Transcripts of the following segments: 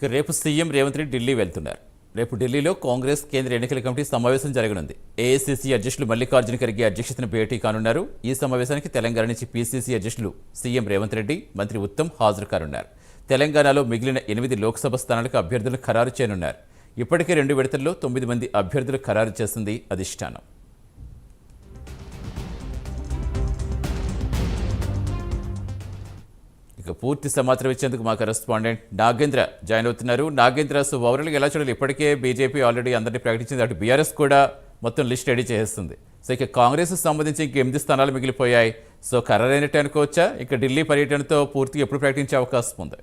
ఇక రేపు సీఎం రేవంత్ రెడ్డి ఢిల్లీ వెళ్తున్నారు. రేపు ఢిల్లీలో కాంగ్రెస్ కేంద్ర ఎన్నికల కమిటీ సమావేశం జరగనుంది. ఏఐసీసీ అధ్యక్షులు మల్లికార్జున ఖర్గే అధ్యక్షతన భేటీ కానున్నారు. ఈ సమావేశానికి తెలంగాణ నుంచి పీసీసీ అధ్యక్షులు సీఎం రేవంత్ రెడ్డి మంత్రి ఉత్తమ్ హాజరు కానున్నారు తెలంగాణలో మిగిలిన ఎనిమిది లోక్సభ స్థానాలకు అభ్యర్థులు ఖరారు చేయనున్నారు. ఇప్పటికే రెండు విడతల్లో తొమ్మిది మంది అభ్యర్థులు ఖరారు చేసింది అధిష్టానం. ఇక పూర్తి సమాచారం ఇచ్చేందుకు మా కరెస్పాండెంట్ నాగేంద్ర జాయిన్ అవుతున్నారు. నాగేంద్ర సో ఓవరాల్గా ఎలా చూడాలి? ఇప్పటికే బీజేపీ ఆల్రెడీ అందరినీ ప్రకటించింది. అటు బీఆర్ఎస్ కూడా మొత్తం లిస్ట్ రెడీ చేసేస్తుంది. సో ఇక కాంగ్రెస్ సంబంధించి ఇంక ఎనిమిది స్థానాలు మిగిలిపోయాయి. సో ఖరారైనట్టు అనుకోవచ్చా ఇక ఢిల్లీ పర్యటనతో పూర్తిగా ఎప్పుడు ప్రకటించే అవకాశం ఉంది?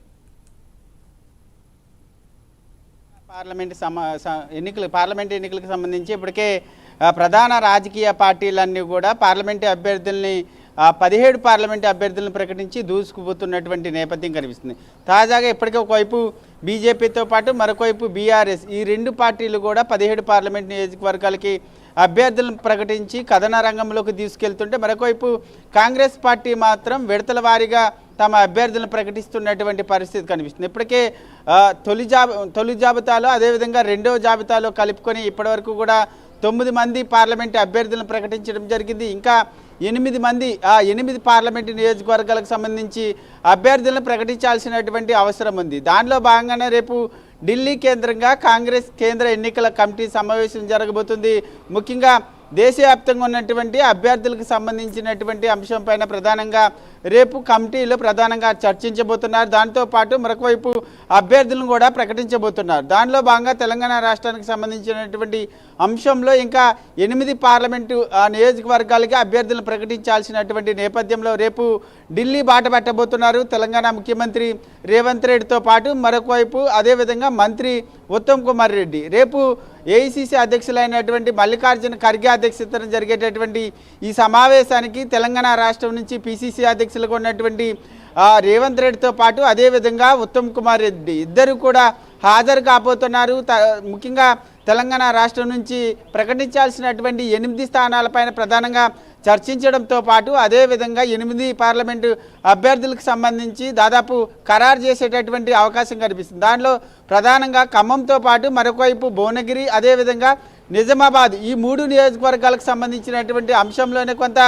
పార్లమెంట్ సమ ఎన్నికలు పార్లమెంట్ ఎన్నికలకు సంబంధించి ఇప్పటికే ప్రధాన రాజకీయ పార్టీలన్నీ కూడా పార్లమెంటు అభ్యర్థుల్ని పదిహేడు పార్లమెంటు అభ్యర్థులను ప్రకటించి దూసుకుపోతున్నటువంటి నేపథ్యం కనిపిస్తుంది. తాజాగా ఇప్పటికే ఒకవైపు బీజేపీతో పాటు మరొకవైపు బీఆర్ఎస్ ఈ రెండు పార్టీలు కూడా పదిహేడు పార్లమెంట్ నియోజకవర్గాలకి అభ్యర్థులను ప్రకటించి కథన రంగంలోకి తీసుకెళ్తుంటే మరొకవైపు కాంగ్రెస్ పార్టీ మాత్రం విడతల వారీగా తమ అభ్యర్థులను ప్రకటిస్తున్నటువంటి పరిస్థితి కనిపిస్తుంది. ఇప్పటికే తొలి జాబి తొలి జాబితాలో అదేవిధంగా రెండవ జాబితాలో కలుపుకొని ఇప్పటివరకు కూడా తొమ్మిది మంది పార్లమెంటు అభ్యర్థులను ప్రకటించడం జరిగింది. ఇంకా ఎనిమిది మంది ఆ ఎనిమిది పార్లమెంటు నియోజకవర్గాలకు సంబంధించి అభ్యర్థులను ప్రకటించాల్సినటువంటి అవసరం ఉంది. దానిలో భాగంగానే రేపు ఢిల్లీ కేంద్రంగా కాంగ్రెస్ కేంద్ర ఎన్నికల కమిటీ సమావేశం జరగబోతుంది. ముఖ్యంగా దేశవ్యాప్తంగా ఉన్నటువంటి అభ్యర్థులకు సంబంధించినటువంటి అంశంపైన ప్రధానంగా రేపు కమిటీలో ప్రధానంగా చర్చించబోతున్నారు. దాంతోపాటు మరొకవైపు మరొక వైపు అభ్యర్థులను కూడా ప్రకటించబోతున్నారు. దానిలో భాగంగా తెలంగాణ రాష్ట్రానికి సంబంధించినటువంటి అంశంలో ఇంకా ఎనిమిది పార్లమెంటు ఆ, నియోజకవర్గాలకి అభ్యర్థులను ప్రకటించాల్సినటువంటి నేపథ్యంలో రేపు ఢిల్లీ బాట పెట్టబోతున్నారు. తెలంగాణ ముఖ్యమంత్రి రేవంత్ రెడ్డితో పాటు మరొక వైపు అదేవిధంగా మంత్రి ఉత్తమ్ కుమార్ రెడ్డి. రేపు ఏఐసిసి అధ్యక్షులైనటువంటి మల్లికార్జున ఖర్గే అధ్యక్షతన జరిగేటటువంటి ఈ సమావేశానికి తెలంగాణ రాష్ట్రం నుంచి పిసిసి అధ్యక్షులుగా ఉన్నటువంటి రేవంత్ రెడ్డితో పాటు అదేవిధంగా ఉత్తమ్ కుమార్ రెడ్డి ఇద్దరు కూడా హాజరు కాబోతున్నారు. త- ముఖ్యంగా తెలంగాణ రాష్ట్రం నుంచి ప్రకటించాల్సినటువంటి ఎనిమిది స్థానాలపైన ప్రధానంగా చర్చించడంతో పాటు అదేవిధంగా ఎనిమిది పార్లమెంటు అభ్యర్థులకు సంబంధించి దాదాపు ఖరారు చేసేటటువంటి అవకాశం కనిపిస్తుంది. దానిలో ప్రధానంగా ఖమ్మంతో పాటు మరొకవైపు భువనగిరి అదేవిధంగా నిజామాబాద్ ఈ మూడు నియోజకవర్గాలకు సంబంధించినటువంటి అంశంలోనే కొంత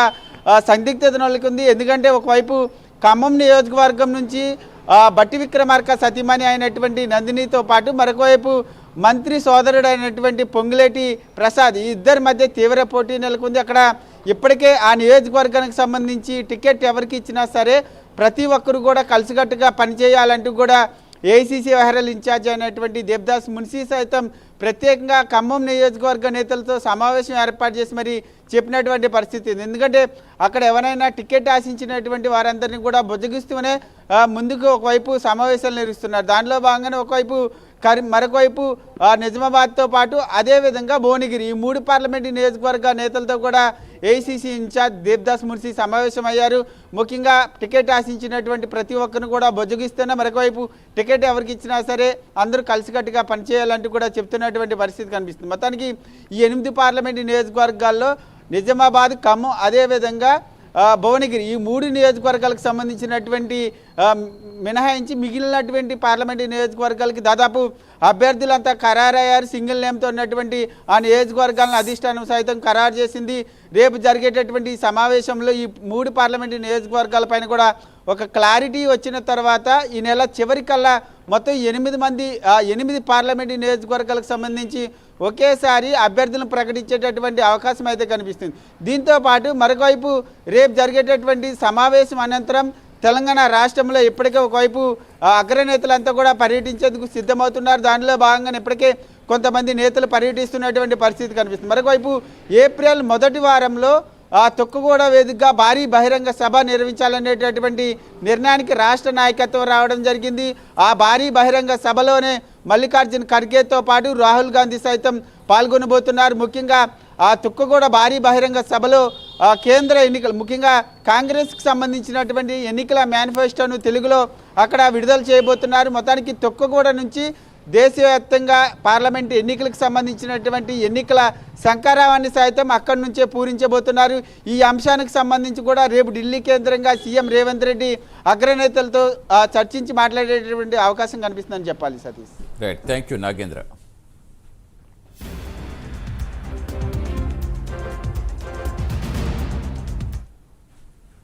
సందిగ్ధత నెలకొంది. ఎందుకంటే ఒకవైపు ఖమ్మం నియోజకవర్గం నుంచి బట్టి విక్రమార్క సతీమణి అయినటువంటి నందినితో పాటు మరొకవైపు మంత్రి సోదరుడైనటువంటి పొంగులేటి ప్రసాద్ ఈ ఇద్దరి మధ్య తీవ్ర పోటీ నెలకొంది. అక్కడ ఇప్పటికే ఆ నియోజకవర్గానికి సంబంధించి టికెట్ ఎవరికి ఇచ్చినా సరే ప్రతి ఒక్కరు కూడా కలిసికట్టుగా పనిచేయాలంటూ కూడా ఏఐసీసీ వ్యవహారాల ఇన్ఛార్జ్ అయినటువంటి దేవదాస్ మున్సీ సైతం ప్రత్యేకంగా ఖమ్మం నియోజకవర్గ నేతలతో సమావేశం ఏర్పాటు చేసి మరి చెప్పినటువంటి పరిస్థితి ఉంది. ఎందుకంటే అక్కడ ఎవరైనా టికెట్ ఆశించినటువంటి వారందరినీ కూడా బుజ్జగిస్తూనే ముందుకు ఒకవైపు సమావేశాలు నిర్వహిస్తున్నారు. దానిలో భాగంగానే ఒకవైపు కరి మరొకవైపు ఆ, నిజామాబాద్తో పాటు అదేవిధంగా భువనగిరి. ఈ మూడు పార్లమెంటు నియోజకవర్గ నేతలతో కూడా ఏసీసీ ఇన్ఛార్జ్ దేవ్దాస్ మున్సీ సమావేశమయ్యారు. ముఖ్యంగా టికెట్ ఆశించినటువంటి ప్రతి ఒక్కరిని కూడా బొజ్జగిస్తున్నా మరొకవైపు టికెట్ ఎవరికి ఇచ్చినా సరే అందరూ కలిసికట్టుగా పనిచేయాలంటూ కూడా చెప్తున్నటువంటి పరిస్థితి కనిపిస్తుంది. మొత్తానికి ఈ ఎనిమిది పార్లమెంటు నియోజకవర్గాల్లో నిజామాబాద్ ఖమ్మం అదేవిధంగా భువనగిరి ఈ మూడు నియోజకవర్గాలకు సంబంధించినటువంటి మినహాయించి మిగిలినటువంటి పార్లమెంటు నియోజకవర్గాలకి దాదాపు అభ్యర్థులంతా ఖరారయ్యారు. సింగిల్ నేమ్తో ఉన్నటువంటి ఆ నియోజకవర్గాలను అధిష్టానం సైతం ఖరారు చేసింది. రేపు జరిగేటటువంటి సమావేశంలో ఈ మూడు పార్లమెంటు నియోజకవర్గాలపైన కూడా ఒక క్లారిటీ వచ్చిన తర్వాత ఈ నెల చివరికల్లా మొత్తం ఎనిమిది మంది ఎనిమిది పార్లమెంటు నియోజకవర్గాలకు సంబంధించి ఒకేసారి అభ్యర్థులను ప్రకటించేటటువంటి అవకాశం అయితే కనిపిస్తుంది. దీంతో పాటు మరొకవైపు రేపు జరిగేటటువంటి సమావేశం అనంతరం తెలంగాణ రాష్ట్రంలో ఇప్పటికే ఒకవైపు అగ్రనేతలంతా కూడా పర్యటించేందుకు సిద్ధమవుతున్నారు. దానిలో భాగంగా ఇప్పటికే కొంతమంది నేతలు పర్యటిస్తున్నటువంటి పరిస్థితి కనిపిస్తుంది. మరొకవైపు ఏప్రిల్ మొదటి వారంలో ఆ తొక్కుగూడ వేదికగా భారీ బహిరంగ సభ నిర్వహించాలనేటటువంటి నిర్ణయానికి రాష్ట్ర నాయకత్వం రావడం జరిగింది. ఆ భారీ బహిరంగ సభలోనే మల్లికార్జున్ ఖర్గేతో పాటు రాహుల్ గాంధీ సైతం పాల్గొనబోతున్నారు. ముఖ్యంగా ఆ తొక్కుగూడ భారీ బహిరంగ సభలో కేంద్ర ఎన్నికలు ముఖ్యంగా కాంగ్రెస్కి సంబంధించినటువంటి ఎన్నికల మేనిఫెస్టోను తెలుగులో అక్కడ విడుదల చేయబోతున్నారు. మొత్తానికి తొక్కగూడ నుంచి దేశవ్యాప్తంగా పార్లమెంట్ ఎన్నికలకు సంబంధించినటువంటి ఎన్నికల శంకారావాన్ని సైతం అక్కడి నుంచే పూరించబోతున్నారు. ఈ అంశానికి సంబంధించి కూడా రేపు ఢిల్లీ కేంద్రంగా సీఎం రేవంత్ రెడ్డి అగ్రనేతలతో చర్చించి మాట్లాడేటటువంటి అవకాశం కనిపిస్తుందని చెప్పాలి Satish. Right thank you Nagendra.